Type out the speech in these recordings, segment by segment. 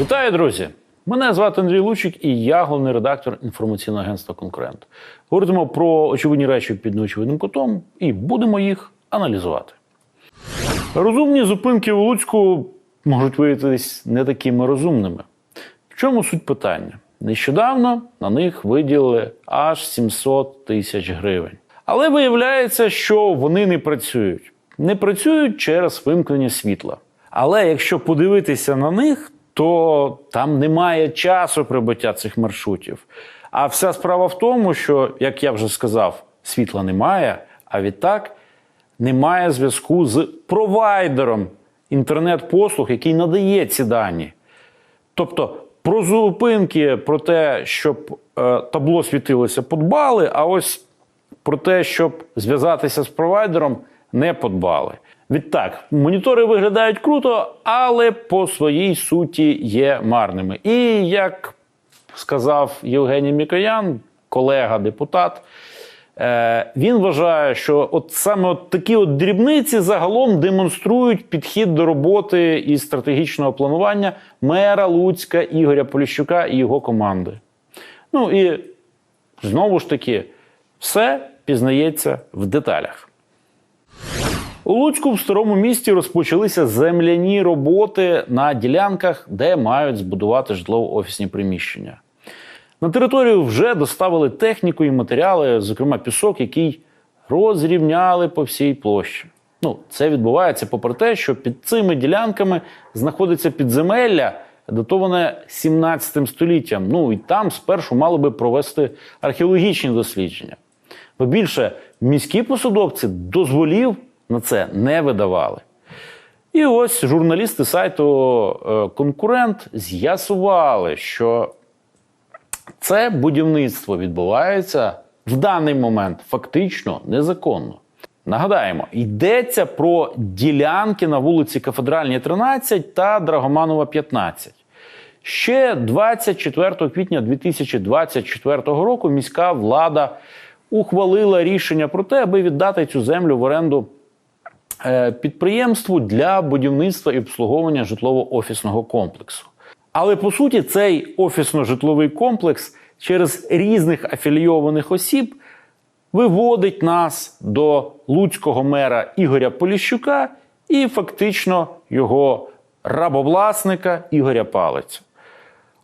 Вітаю, друзі! Мене звати Андрій Лучик і я головний редактор інформаційного агентства Конкурент. Говоритимо про очевидні речі під неочевидним кутом і будемо їх аналізувати. Розумні зупинки у Луцьку можуть виявитись не такими розумними. В чому суть питання? Нещодавно на них виділили аж 700 тисяч гривень. Але виявляється, що вони не працюють. Не працюють через вимкнення світла. Але якщо подивитися на них, то там немає часу прибуття цих маршрутів. А вся справа в тому, що, як я вже сказав, світла немає, а відтак немає зв'язку з провайдером інтернет-послуг, який надає ці дані. Тобто про зупинки, про те, щоб е, табло світилося, подбали, а ось про те, щоб зв'язатися з провайдером, не подбали. Відтак, монітори виглядають круто, але по своїй суті є марними. І як сказав Євгеній Мікоян, колега-депутат, е, він вважає, що от саме от такі от дрібниці загалом демонструють підхід до роботи і стратегічного планування мера Луцька Ігоря Поліщука і його команди. Ну і знову ж таки, все пізнається в деталях. У Луцьку в старому місті розпочалися земляні роботи на ділянках, де мають збудувати житлово-офісні приміщення. На територію вже доставили техніку і матеріали, зокрема пісок, який розрівняли по всій площі. Ну, це відбувається попри те, що під цими ділянками знаходиться підземелля, датоване 17 століттям. Ну і там спершу мали би провести археологічні дослідження. Бо більше міські посадовці дозволів на це не видавали. І ось журналісти сайту е, Конкурент з'ясували, що це будівництво відбувається в даний момент фактично незаконно. Нагадаємо, йдеться про ділянки на вулиці Кафедральній, 13 та Драгоманова, 15. Ще 24 квітня 2024 року міська влада ухвалила рішення про те, аби віддати цю землю в оренду підприємству для будівництва і обслуговування житлово-офісного комплексу. Але по суті, цей офісно-житловий комплекс через різних афілійованих осіб виводить нас до луцького мера Ігоря Поліщука і фактично його рабовласника Ігоря Палиця.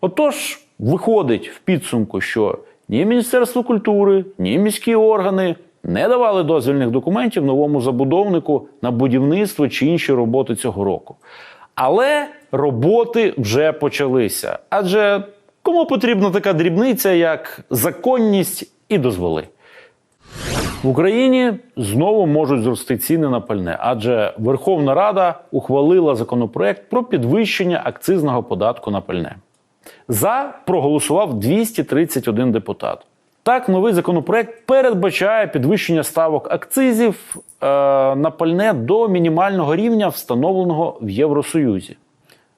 Отож, виходить в підсумку, що ні Міністерство культури, ні міські органи не давали дозвільних документів новому забудовнику на будівництво чи інші роботи цього року. Але роботи вже почалися. Адже кому потрібна така дрібниця, як законність і дозволи? В Україні знову можуть зрости ціни на пальне, адже Верховна Рада ухвалила законопроект про підвищення акцизного податку на пальне. За проголосував 231 депутат. Так, новий законопроект передбачає підвищення ставок акцизів е, на пальне до мінімального рівня, встановленого в Євросоюзі.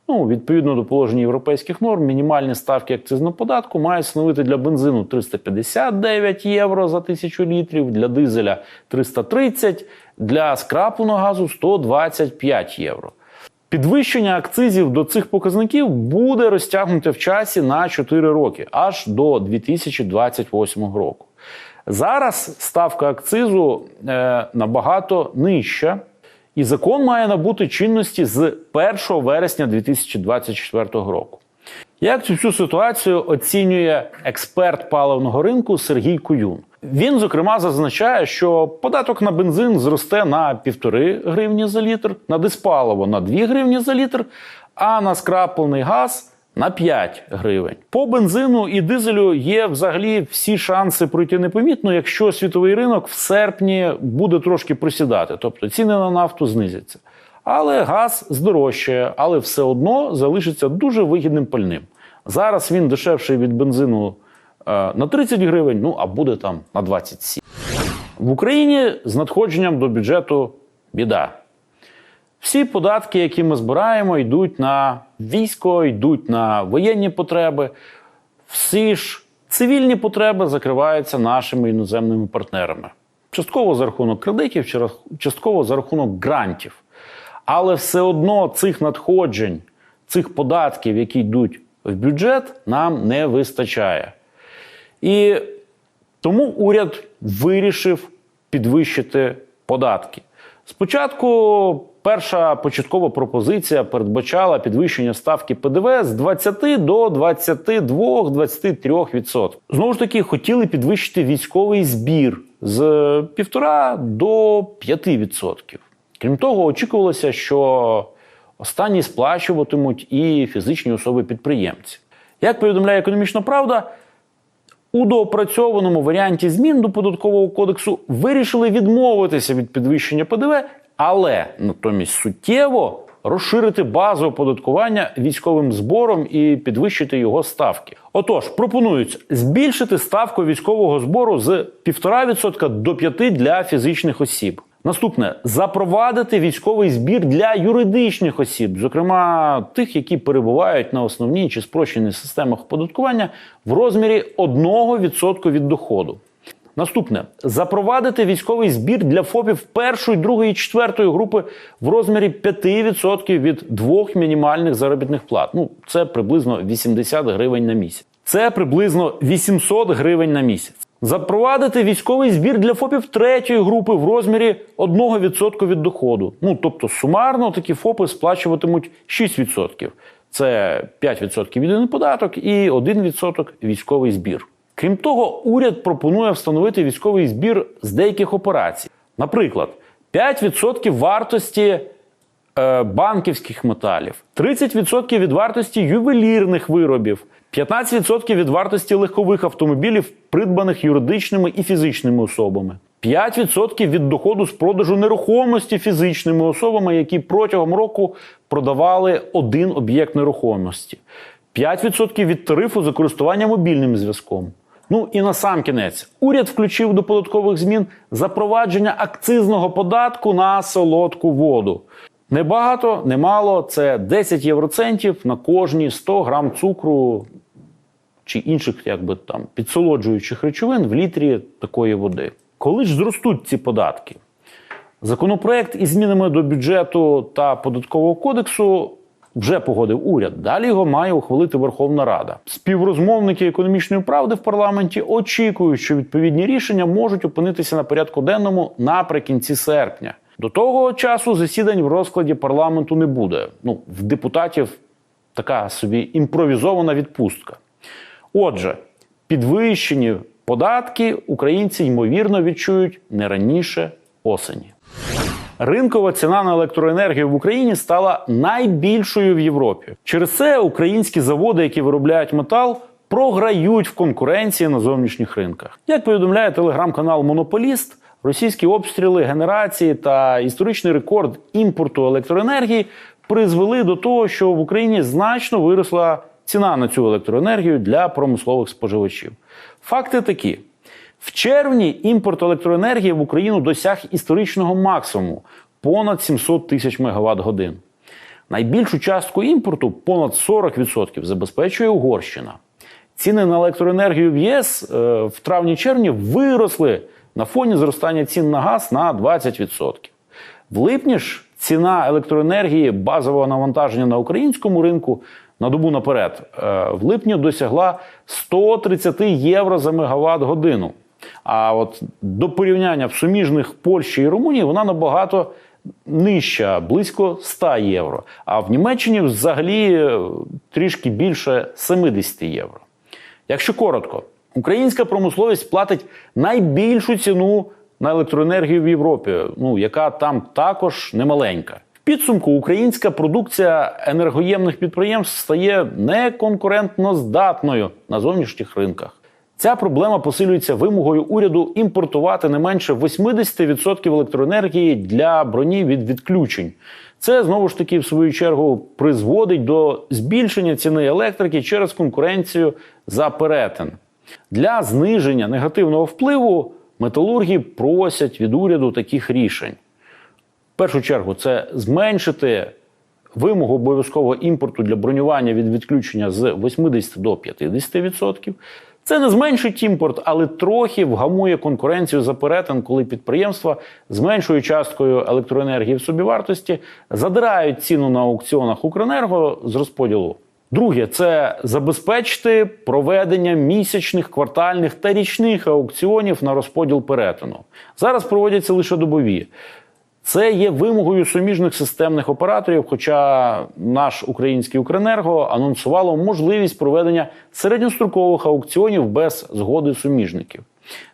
Ну, відповідно до положень європейських норм, мінімальні ставки акцизного податку мають становити для бензину 359 євро за тисячу літрів, для дизеля 330, для скрапленого газу 125 євро. Підвищення акцизів до цих показників буде розтягнуте в часі на 4 роки, аж до 2028 року. Зараз ставка акцизу е, набагато нижча, і закон має набути чинності з 1 вересня 2024 року. Як цю всю ситуацію оцінює експерт паливного ринку Сергій Куюн? Він, зокрема, зазначає, що податок на бензин зросте на 1,5 гривні за літр, на диспаливо на 2 гривні за літр, а на скраплений газ на 5 гривень. По бензину і дизелю є взагалі всі шанси пройти непомітно, якщо світовий ринок в серпні буде трошки просідати, тобто ціни на нафту знизяться. Але газ здорожчає, але все одно залишиться дуже вигідним пальним. Зараз він дешевший від бензину на 30 гривень, ну а буде там на 27. В Україні з надходженням до бюджету біда. Всі податки, які ми збираємо, йдуть на військо, йдуть на воєнні потреби. Всі ж цивільні потреби закриваються нашими іноземними партнерами. Частково за рахунок кредитів, частково за рахунок грантів. Але все одно цих надходжень цих податків, які йдуть в бюджет, нам не вистачає. І тому уряд вирішив підвищити податки. Спочатку перша початкова пропозиція передбачала підвищення ставки ПДВ з 20 до 22-23%. Знову ж таки, хотіли підвищити військовий збір з 1,5 до 5%. Крім того, очікувалося, що останні сплачуватимуть і фізичні особи-підприємці. Як повідомляє економічна правда, у доопрацьованому варіанті змін до податкового кодексу вирішили відмовитися від підвищення ПДВ, але натомість суттєво розширити базу оподаткування військовим збором і підвищити його ставки. Отож, пропонують збільшити ставку військового збору з 1,5% до 5% для фізичних осіб. Наступне запровадити військовий збір для юридичних осіб, зокрема тих, які перебувають на основній чи спрощеній системах оподаткування в розмірі 1% від доходу. Наступне запровадити військовий збір для ФОПів першої, другої, четвертої групи в розмірі 5% від двох мінімальних заробітних плат. Ну це приблизно 80 гривень на місяць. Це приблизно 800 гривень на місяць. Запровадити військовий збір для ФОПів третьої групи в розмірі 1% від доходу. Ну тобто сумарно такі ФОПи сплачуватимуть 6%. Це 5% єдиний податок і 1% військовий збір. Крім того, уряд пропонує встановити військовий збір з деяких операцій. Наприклад, 5% вартості банківських металів, 30% від вартості ювелірних виробів, 15% від вартості легкових автомобілів, придбаних юридичними і фізичними особами, 5% від доходу з продажу нерухомості фізичними особами, які протягом року продавали один об'єкт нерухомості, 5% від тарифу за користування мобільним зв'язком. Ну і на сам кінець уряд включив до податкових змін запровадження акцизного податку на солодку воду. Небагато, немало це 10 євроцентів на кожні 100 грам цукру чи інших якби там підсолоджуючих речовин в літрі такої води. Коли ж зростуть ці податки? Законопроект із змінами до бюджету та податкового кодексу вже погодив уряд. Далі його має ухвалити Верховна Рада. Співрозмовники економічної правди в парламенті очікують, що відповідні рішення можуть опинитися на порядку денному наприкінці серпня. До того часу засідань в розкладі парламенту не буде. Ну, в депутатів така собі імпровізована відпустка. Отже, підвищені податки українці ймовірно відчують не раніше осені. Ринкова ціна на електроенергію в Україні стала найбільшою в Європі. Через це українські заводи, які виробляють метал, програють в конкуренції на зовнішніх ринках. Як повідомляє телеграм-канал Монополіст, російські обстріли генерації та історичний рекорд імпорту електроенергії призвели до того, що в Україні значно виросла ціна на цю електроенергію для промислових споживачів. Факти такі. В червні імпорт електроенергії в Україну досяг історичного максимуму понад 700 тисяч мегаватт годин. Найбільшу частку імпорту, понад 40%, забезпечує Угорщина. Ціни на електроенергію в ЄС е, в травні-червні виросли на фоні зростання цін на газ на 20%. В липні ж ціна електроенергії базового навантаження на українському ринку на добу наперед е, в липні досягла 130 євро за мегаватт годину. А от до порівняння в суміжних Польщі і Румунії вона набагато нижча, близько 100 євро. А в Німеччині взагалі е, трішки більше 70 євро. Якщо коротко, українська промисловість платить найбільшу ціну на електроенергію в Європі, ну яка там також немаленька. В підсумку українська продукція енергоємних підприємств стає неконкурентно здатною на зовнішніх ринках. Ця проблема посилюється вимогою уряду імпортувати не менше 80% електроенергії для броні від відключень. Це знову ж таки, в свою чергу, призводить до збільшення ціни електрики через конкуренцію за перетин. Для зниження негативного впливу металурги просять від уряду таких рішень. В першу чергу, це зменшити вимогу обов'язкового імпорту для бронювання від відключення з 80 до 50%. Це не зменшить імпорт, але трохи вгамує конкуренцію за перетин, коли підприємства з меншою часткою електроенергії в собівартості задирають ціну на аукціонах Укренерго з розподілу. Друге, це забезпечити проведення місячних, квартальних та річних аукціонів на розподіл перетину. Зараз проводяться лише добові. Це є вимогою суміжних системних операторів. Хоча наш український Укренерго анонсувало можливість проведення середньострокових аукціонів без згоди суміжників.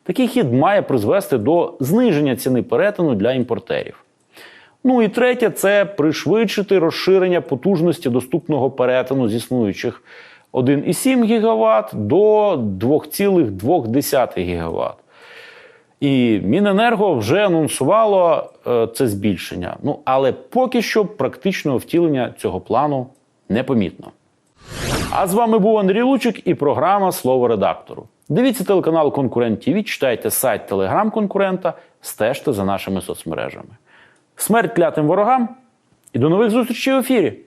Такий хід має призвести до зниження ціни перетину для імпортерів. Ну і третє це пришвидшити розширення потужності доступного перетину з існуючих 1,7 ГВт до 2,2 ГВт. І Міненерго вже анонсувало е, це збільшення. Ну але поки що практичного втілення цього плану непомітно. А з вами був Андрій Лучик і програма Слово редактору. Дивіться телеканал Конкурент ТВ, читайте сайт Телеграм конкурента, стежте за нашими соцмережами. Смерть клятим ворогам і до нових зустрічей в ефірі!